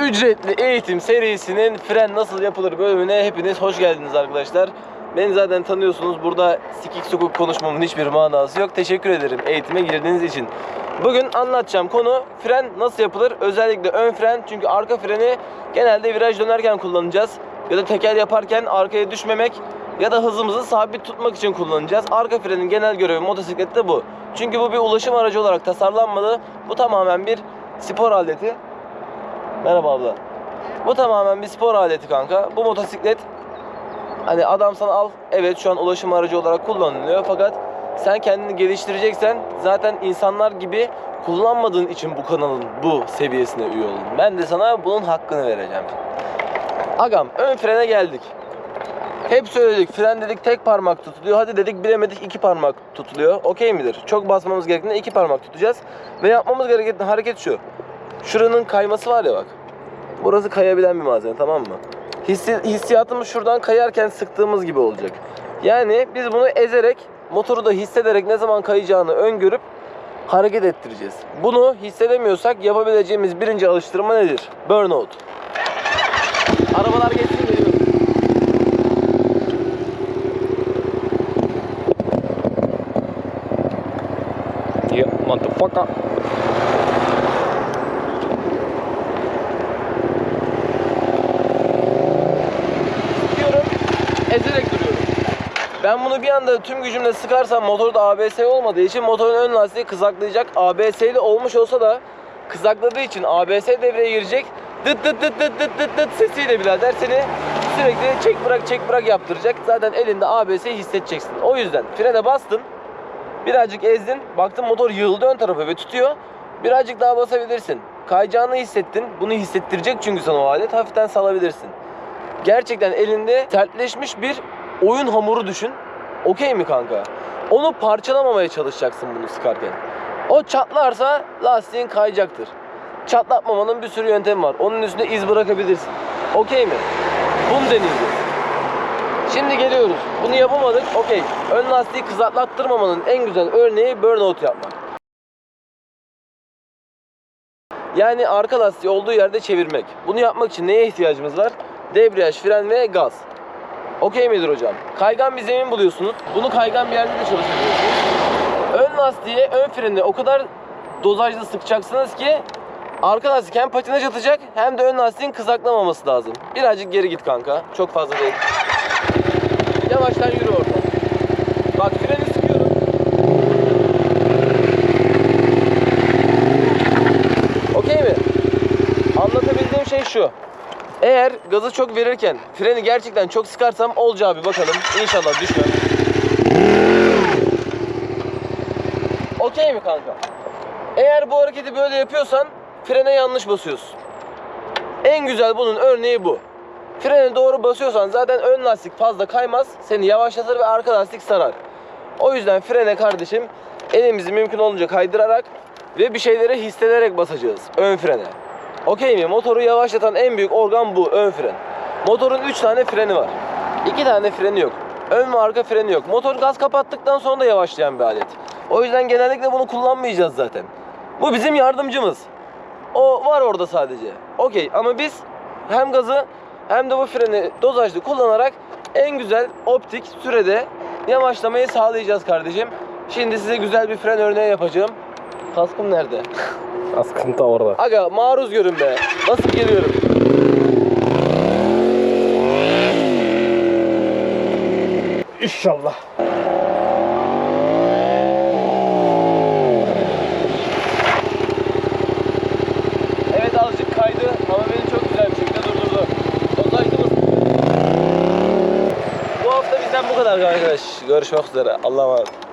Ücretli eğitim serisinin fren nasıl yapılır bölümüne hepiniz hoş geldiniz arkadaşlar. Beni zaten tanıyorsunuz. Burada sikik sokuk konuşmamın hiçbir manası yok. Teşekkür ederim eğitime girdiğiniz için. Bugün anlatacağım konu fren nasıl yapılır? Özellikle ön fren çünkü arka freni genelde viraj dönerken kullanacağız. Ya da teker yaparken arkaya düşmemek ya da hızımızı sabit tutmak için kullanacağız. Arka frenin genel görevi motosiklette bu. Çünkü bu bir ulaşım aracı olarak tasarlanmadı. Bu tamamen bir spor aleti. Merhaba abla. Bu tamamen bir spor aleti kanka. Bu motosiklet hani adam sana al evet şu an ulaşım aracı olarak kullanılıyor fakat sen kendini geliştireceksen zaten insanlar gibi kullanmadığın için bu kanalın bu seviyesine üye oldun. Ben de sana bunun hakkını vereceğim. Agam ön frene geldik. Hep söyledik fren dedik tek parmak tutuluyor. Hadi dedik bilemedik iki parmak tutuluyor. Okey midir? Çok basmamız gerektiğinde iki parmak tutacağız. Ve yapmamız gereken hareket şu. Şuranın kayması var ya bak. Burası kayabilen bir malzeme tamam mı? Hissi, hissiyatımız şuradan kayarken sıktığımız gibi olacak. Yani biz bunu ezerek, motoru da hissederek ne zaman kayacağını öngörüp hareket ettireceğiz. Bunu hissedemiyorsak yapabileceğimiz birinci alıştırma nedir? Burnout. Arabalar geçsin geliyorum. Yeah, motherfucker. Sıkıyorum, ezerek duruyorum. Ben bunu bir anda tüm gücümle sıkarsam motorda ABS olmadığı için motorun ön lastiği kızaklayacak. ABS'li olmuş olsa da kızakladığı için ABS devreye girecek. Dıt dıt dıt dıt dıt dıt dıt sesiyle birader seni sürekli çek bırak çek bırak yaptıracak. Zaten elinde ABS'yi hissedeceksin. O yüzden frene bastın. Birazcık ezdin. Baktın motor yığıldı ön tarafa ve tutuyor. Birazcık daha basabilirsin. Kayacağını hissettin. Bunu hissettirecek çünkü sana o alet. Hafiften salabilirsin gerçekten elinde sertleşmiş bir oyun hamuru düşün. Okey mi kanka? Onu parçalamamaya çalışacaksın bunu sıkarken. O çatlarsa lastiğin kayacaktır. Çatlatmamanın bir sürü yöntemi var. Onun üstünde iz bırakabilirsin. Okey mi? Bunu deneyeceğiz. Şimdi geliyoruz. Bunu yapamadık. Okey. Ön lastiği kızartlattırmamanın en güzel örneği burnout yapmak. Yani arka lastiği olduğu yerde çevirmek. Bunu yapmak için neye ihtiyacımız var? Debriyaj, fren ve gaz. Okey midir hocam? Kaygan bir zemin buluyorsunuz. Bunu kaygan bir yerde de çalıştırıyorsunuz. Ön lastiğe, ön freni o kadar dozajlı sıkacaksınız ki arka lastik hem patinaj atacak hem de ön lastiğin kızaklamaması lazım. Birazcık geri git kanka. Çok fazla değil. Yavaştan yürü orada. Bak freni sıkıyorum. Okey mi? Anlatabildiğim şey şu. Eğer gazı çok verirken freni gerçekten çok sıkarsam olacağı bir bakalım. İnşallah düşmem. Okey mi kanka? Eğer bu hareketi böyle yapıyorsan frene yanlış basıyorsun. En güzel bunun örneği bu. Frene doğru basıyorsan zaten ön lastik fazla kaymaz. Seni yavaşlatır ve arka lastik sarar. O yüzden frene kardeşim elimizi mümkün olunca kaydırarak ve bir şeyleri hissederek basacağız ön frene. Okey mi? Motoru yavaşlatan en büyük organ bu ön fren. Motorun 3 tane freni var. 2 tane freni yok. Ön ve arka freni yok. Motor gaz kapattıktan sonra da yavaşlayan bir alet. O yüzden genellikle bunu kullanmayacağız zaten. Bu bizim yardımcımız. O var orada sadece. Okey ama biz hem gazı hem de bu freni dozajlı kullanarak en güzel optik sürede yavaşlamayı sağlayacağız kardeşim. Şimdi size güzel bir fren örneği yapacağım. Kaskım nerede? Askıntı orada. Aga maruz görün be. Nasıl geliyorum? İnşallah. Evet azıcık kaydı ama beni çok güzel bir şekilde durdurdu. Mı? Bu hafta bizden bu kadar arkadaş. Görüşmek üzere. Allah'a emanet.